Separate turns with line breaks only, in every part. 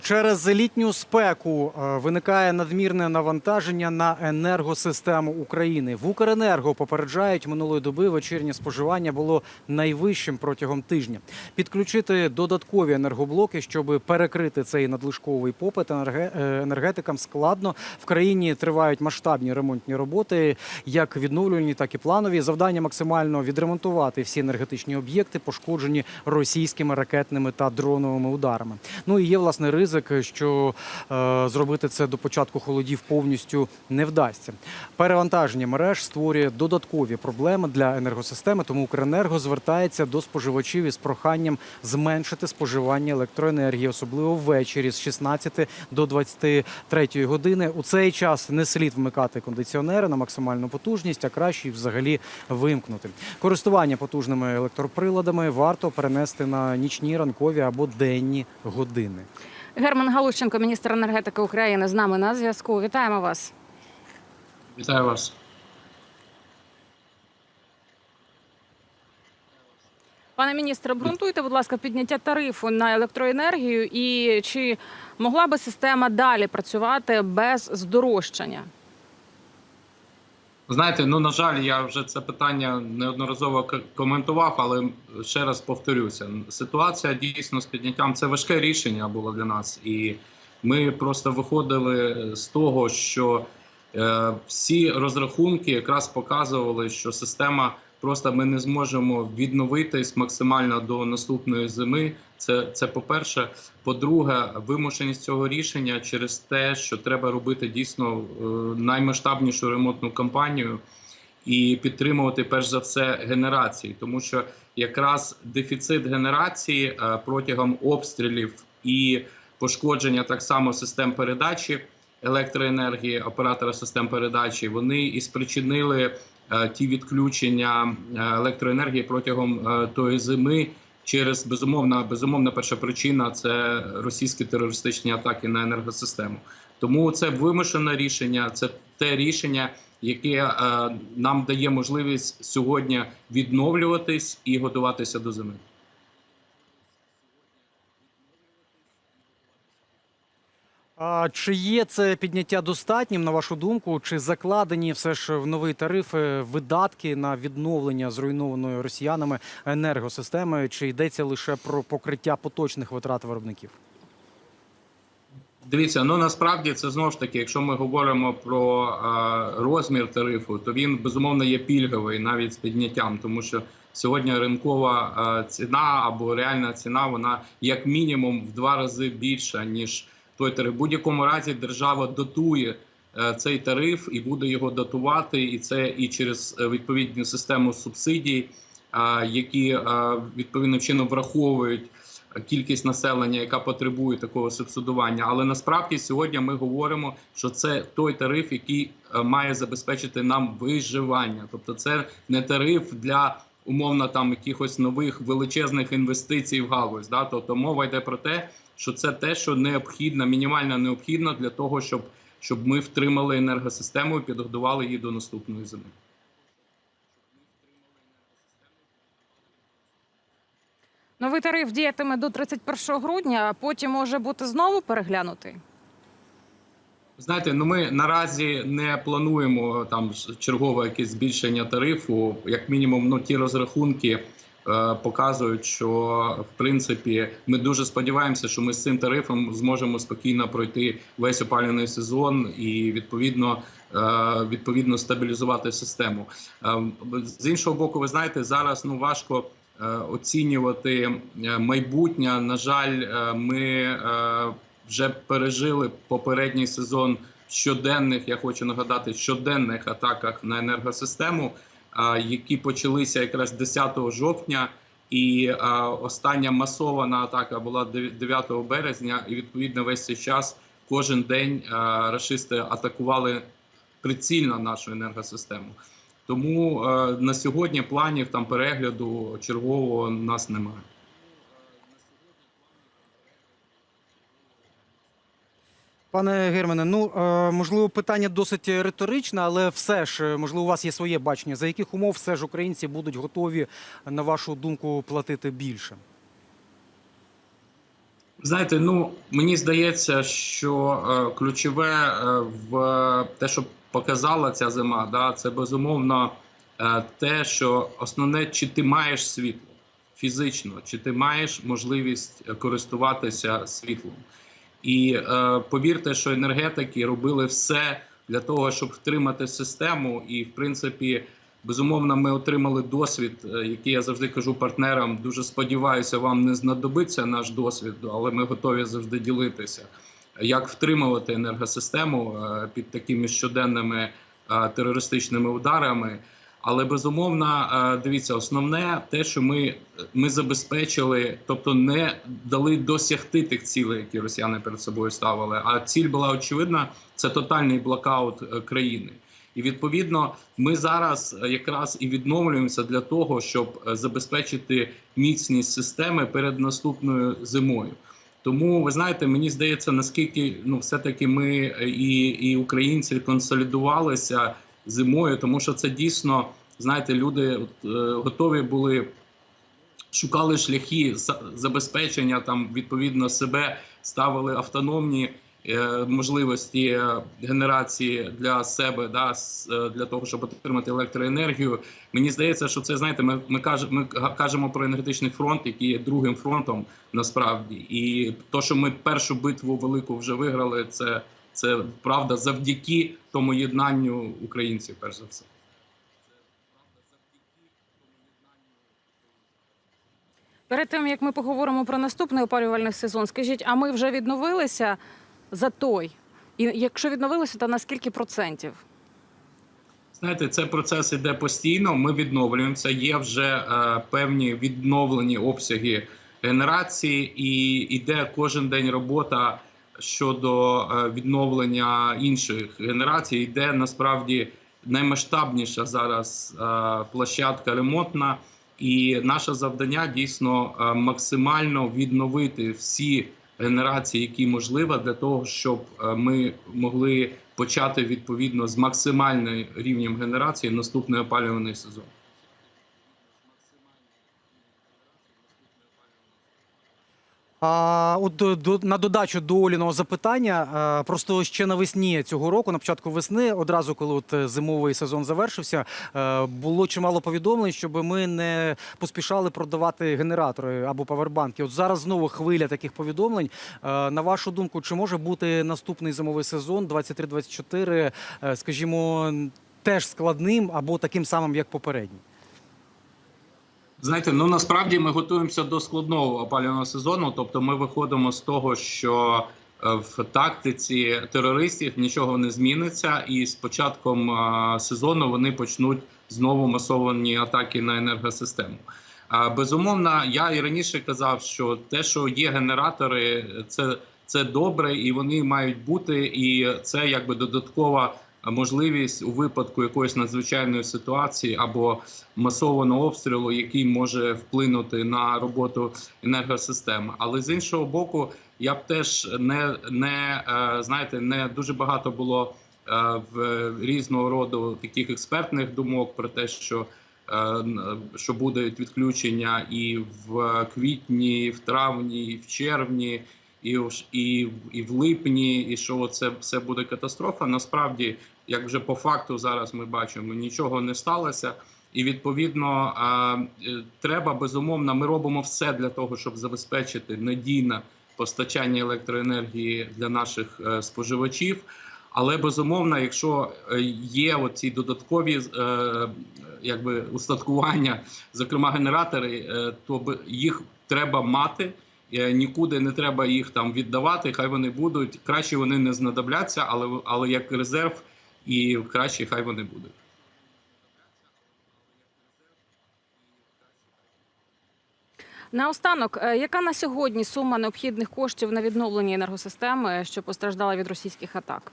Через літню спеку е, виникає надмірне навантаження на енергосистему України. В Укренерго попереджають минулої доби вечірнє споживання було найвищим протягом тижня. Підключити додаткові енергоблоки, щоб перекрити цей надлишковий попит е, енергетикам складно. В країні тривають масштабні ремонтні роботи, як відновлювальні, так і планові. Завдання максимально відремонтувати всі енергетичні об'єкти, пошкоджені російськими ракетними та дроновими ударами. Ну і є власне ризик, що е, зробити це до початку холодів повністю не вдасться. Перевантаження мереж створює додаткові проблеми для енергосистеми, тому Укренерго звертається до споживачів із проханням зменшити споживання електроенергії, особливо ввечері з 16 до 23 години. У цей час не слід вмикати кондиціонери на максимальну потужність, а краще взагалі вимкнути. Користування потужними електроприладами варто перенести на нічні, ранкові або денні години.
Герман Галущенко, міністр енергетики України, з нами на зв'язку. Вітаємо вас.
Вітаю вас.
Пане міністре, обґрунтуйте, будь ласка, підняття тарифу на електроенергію і чи могла би система далі працювати без здорожчання?
Знаєте, ну на жаль, я вже це питання неодноразово коментував, але ще раз повторюся: ситуація дійсно з підняттям це важке рішення було для нас, і ми просто виходили з того, що е, всі розрахунки якраз показували, що система просто ми не зможемо відновитись максимально до наступної зими. Це, це по-перше. По-друге, вимушеність цього рішення через те, що треба робити дійсно е, наймасштабнішу ремонтну кампанію і підтримувати перш за все генерації, тому що якраз дефіцит генерації е, протягом обстрілів і пошкодження так само систем передачі електроенергії, оператора систем передачі, вони і спричинили е, ті відключення е, електроенергії протягом е, тої зими. Через безумовна безумовна перша причина це російські терористичні атаки на енергосистему. Тому це вимушене рішення, це те рішення, яке е, нам дає можливість сьогодні відновлюватись і готуватися до зими.
Чи є це підняття достатнім, на вашу думку? Чи закладені все ж в новий тариф видатки на відновлення зруйнованої росіянами енергосистеми? Чи йдеться лише про покриття поточних витрат виробників?
Дивіться, ну насправді це знову ж таки, якщо ми говоримо про е, розмір тарифу, то він безумовно є пільговий навіть з підняттям, тому що сьогодні ринкова е, ціна або реальна ціна, вона як мінімум в два рази більша ніж той тариф. В будь-якому разі держава дотує е, цей тариф і буде його дотувати, і це і через е, відповідну систему субсидій, е, які відповідним чином враховують кількість населення, яка потребує такого субсидування. Але насправді сьогодні ми говоримо, що це той тариф, який має забезпечити нам виживання. Тобто, це не тариф для умовно там якихось нових величезних інвестицій в галузь. Да? Тобто мова йде про те, що це те, що необхідно, мінімально необхідно для того, щоб, щоб ми втримали енергосистему і підготували її до наступної зими.
Новий тариф діятиме до 31 грудня, а потім може бути знову переглянутий.
Знаєте, ну ми наразі не плануємо там чергове якесь збільшення тарифу. Як мінімум, ну ті розрахунки е, показують, що в принципі ми дуже сподіваємося, що ми з цим тарифом зможемо спокійно пройти весь опалювальний сезон і відповідно. е, Відповідно стабілізувати систему Е, з іншого боку, ви знаєте, зараз ну важко е, оцінювати майбутнє. На жаль, ми вже пережили попередній сезон щоденних. Я хочу нагадати щоденних атаках на енергосистему, а, які почалися якраз 10 жовтня. І а, остання масована атака була 9 березня, і відповідно весь цей час кожен день а, рашисти атакували прицільно нашу енергосистему. Тому е, на сьогодні планів там перегляду чергового у нас немає.
Пане Германе, ну е, можливо, питання досить риторичне, але все ж е, можливо, у вас є своє бачення. За яких умов все ж українці будуть готові, на вашу думку, платити більше?
Знаєте, ну мені здається, що е, ключове в те, що показала ця зима, да, це безумовно те, що основне, чи ти маєш світло фізично, чи ти маєш можливість користуватися світлом. І е, повірте, що енергетики робили все для того, щоб втримати систему. І, в принципі, безумовно, ми отримали досвід, е, який я завжди кажу партнерам. Дуже сподіваюся, вам не знадобиться наш досвід, але ми готові завжди ділитися. Як втримувати енергосистему е, під такими щоденними е, терористичними ударами? Але безумовно, е, дивіться, основне те, що ми, ми забезпечили, тобто не дали досягти тих цілей, які росіяни перед собою ставили. А ціль була очевидна: це тотальний блокаут е, країни. І відповідно, ми зараз е, якраз і відновлюємося для того, щоб забезпечити міцність системи перед наступною зимою. Тому ви знаєте, мені здається, наскільки ну все таки ми і, і українці консолідувалися зимою, тому що це дійсно знаєте, люди е, готові були. Шукали шляхи забезпечення там відповідно себе, ставили автономні е, можливості е, генерації для себе, да, для того, щоб отримати електроенергію. Мені здається, що це знаєте, ми, ми кажемо, ми кажемо про енергетичний фронт, який є другим фронтом насправді. І то, що ми першу битву велику вже виграли, це, це правда завдяки тому єднанню українців, перш за все.
Перед тим як ми поговоримо про наступний опалювальний сезон, скажіть, а ми вже відновилися за той? І якщо відновилися, то на скільки процентів?
Знаєте, цей процес іде постійно. Ми відновлюємося. Є вже е, певні відновлені обсяги генерації, і йде кожен день робота щодо е, відновлення інших генерацій. Йде насправді наймасштабніша зараз е, площадка ремонтна. І наше завдання дійсно е, максимально відновити всі генерації, які можливо, для того, щоб ми могли почати відповідно з максимальним рівнем генерації наступний опалюваний сезон.
А от до, на додачу до Оліного запитання, просто ще навесні цього року, на початку весни, одразу коли от е, зимовий сезон завершився, е, було чимало повідомлень, щоб ми не поспішали продавати генератори або павербанки. От зараз знову хвиля таких повідомлень. Е, На вашу думку, чи може бути наступний зимовий сезон 23-24, е, скажімо, теж складним або таким самим, як попередній?
Знаєте, ну насправді ми готуємося до складного опалювального сезону. Тобто, ми виходимо з того, що е, в тактиці терористів нічого не зміниться, і з початком е, сезону вони почнуть знову масовані атаки на енергосистему. Безумовно, я і раніше казав, що те, що є генератори, це, це добре, і вони мають бути, і це якби додаткова можливість у випадку якоїсь надзвичайної ситуації або масованого обстрілу, який може вплинути на роботу енергосистеми. Але з іншого боку, я б теж не, не е, знаєте, не дуже багато було е, в різного роду таких експертних думок про те, що е, що будуть відключення і в квітні, і в травні, і в червні, і в, і, і в липні, і що це все буде катастрофа. Насправді, як вже по факту зараз ми бачимо, нічого не сталося. І відповідно е, треба безумовно. Ми робимо все для того, щоб забезпечити надійне постачання електроенергії для наших е, споживачів. Але безумовно, якщо е, є оці додаткові якби устаткування, зокрема генератори, то їх треба мати. Нікуди не треба їх там віддавати. Хай вони будуть краще. Вони не знадобляться, але але як резерв, і краще хай вони будуть.
Наостанок, е, яка на сьогодні сума необхідних коштів на відновлення енергосистеми, що постраждала від російських атак?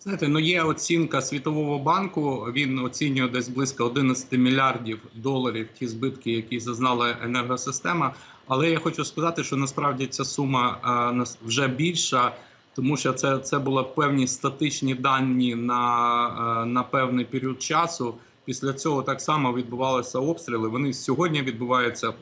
Знаєте, ну є оцінка Світового банку. Він оцінює десь близько 11 мільярдів доларів ті збитки, які зазнала енергосистема. Але я хочу сказати, що насправді ця сума нас- вже більша, тому що це, це були певні статичні дані на, на певний період часу. Після цього так само відбувалися обстріли. Вони сьогодні відбуваються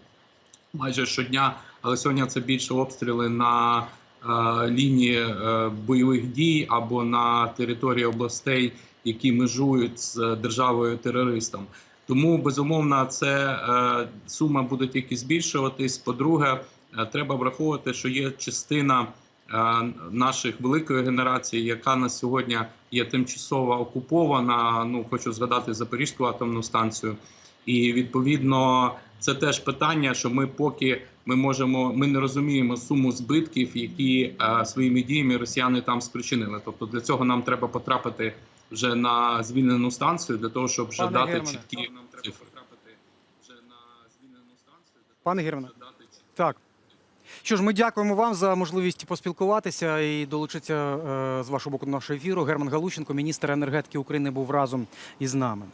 майже щодня. Але сьогодні це більше обстріли на е, лінії е, бойових дій або на території областей, які межують з державою терористом. Тому безумовно, це е, сума буде тільки збільшуватись. По-друге, е, треба враховувати, що є частина е, наших великої генерації, яка на сьогодні є тимчасово окупована. Ну хочу згадати Запорізьку атомну станцію, і відповідно це теж питання, що ми поки ми можемо, ми не розуміємо суму збитків, які е, своїми діями росіяни там спричинили. Тобто для цього нам треба потрапити вже на звільнену станцію для того, щоб вже
Пане
дати
Германе.
чіткі нам треба потрапити вже на звільнену станцію. для того,
Пане Германе.
дати
Так. Що ж, ми дякуємо вам за можливість поспілкуватися і долучитися е, з вашого боку до нашого ефіру. Герман Галущенко, міністр енергетики України, був разом із нами.